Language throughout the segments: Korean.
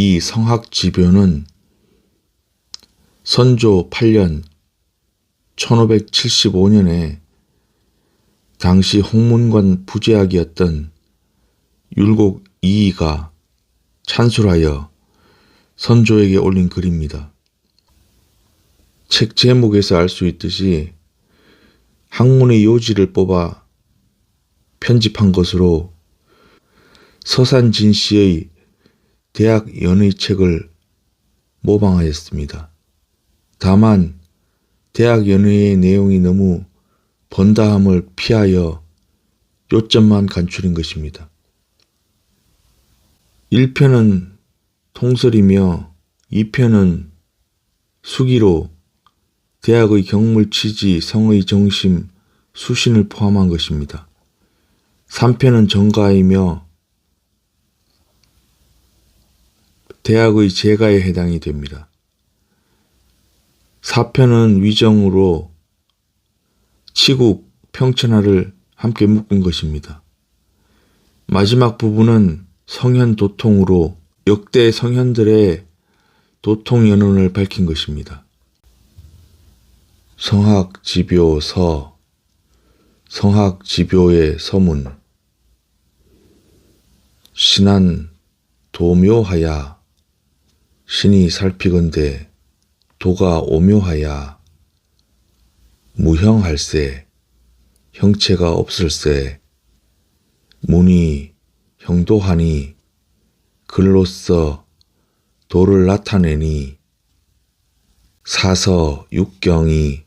이 성학지묘는 선조 8년 1575년에 당시 홍문관 부제학이었던 율곡 이이가 찬술하여 선조에게 올린 글입니다. 책 제목에서 알 수 있듯이 학문의 요지를 뽑아 편집한 것으로 서산진 씨의 대학 연의 책을 모방하였습니다. 다만 대학 연의의 내용이 너무 번다함을 피하여 요점만 간추린 것입니다. 1편은 통설이며 2편은 수기로 대학의 경물 취지, 성의 정심, 수신을 포함한 것입니다. 3편은 정가이며 대학의 재가에 해당이 됩니다. 4편은 위정으로 치국, 평천하를 함께 묶은 것입니다. 마지막 부분은 성현 도통으로 역대 성현들의 도통 연원을 밝힌 것입니다. 성학 지묘 서 성학 지묘의 서문 신한 도묘하야 신이 살피건대 도가 오묘하야 무형할세 형체가 없을세. 문이 형도하니 글로써 도를 나타내니 사서 육경이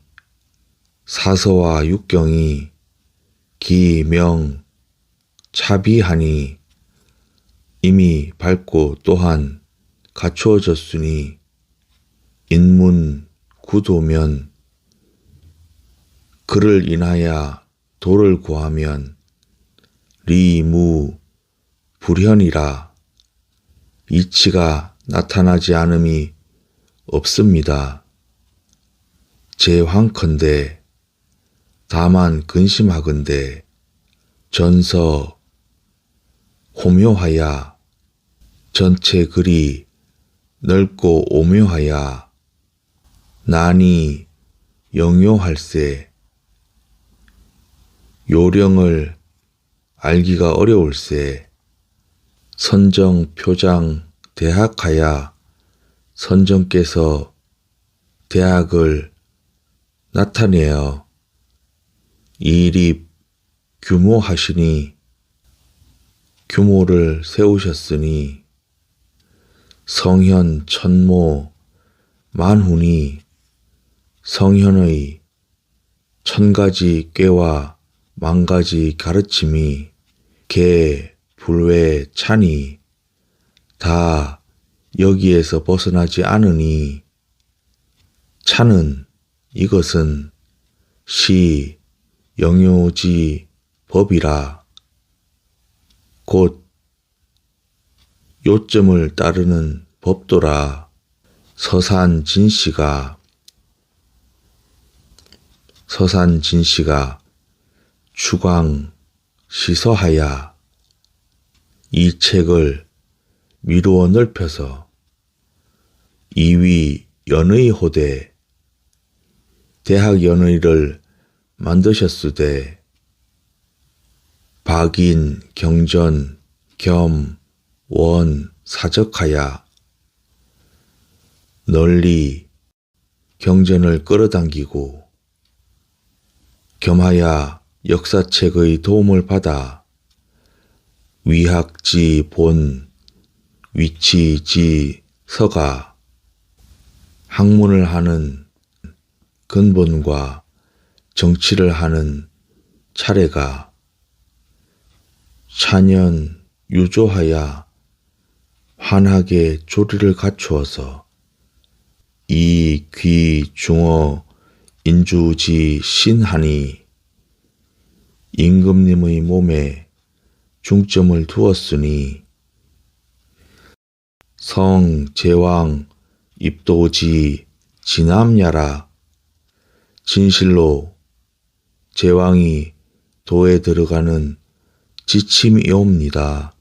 사서와 육경이 기명 차비하니 이미 밝고 또한 갖추어졌으니 인문 구도면 그를 인하여 도를 구하면 리무 불현이라 이치가 나타나지 않음이 없습니다. 제황컨대 다만 근심하건대 전서 호묘하야 전체 글이 넓고 오묘하야. 난이 영요할세. 요령을 알기가 어려울세. 선정 표장 대학하야. 선정께서 대학을 나타내어 이립 규모하시니 규모를 세우셨으니 성현 천모 만훈이 성현의 천가지 꾀와 만가지 가르침이 개 불외 찬이 다 여기에서 벗어나지 않으니 차는 이것은 시 영요지 법이라. 곧 요점을 따르는 법도라 서산 진씨가 서산 진씨가 추광 시서하야 이 책을 미루어 넓혀서 이위 연의 호대 대학 연의를 만드셨으되 박인 경전 겸 원 사적하야 널리 경전을 끌어당기고 겸하야 역사책의 도움을 받아 위학지 본 위치지 서가 학문을 하는 근본과 정치를 하는 차례가 찬연 유조하야 환하게 조리를 갖추어서 이 귀 중어 인주지 신하니 임금님의 몸에 중점을 두었으니 성 제왕 입도지 진암야라 진실로 제왕이 도에 들어가는 지침이옵니다.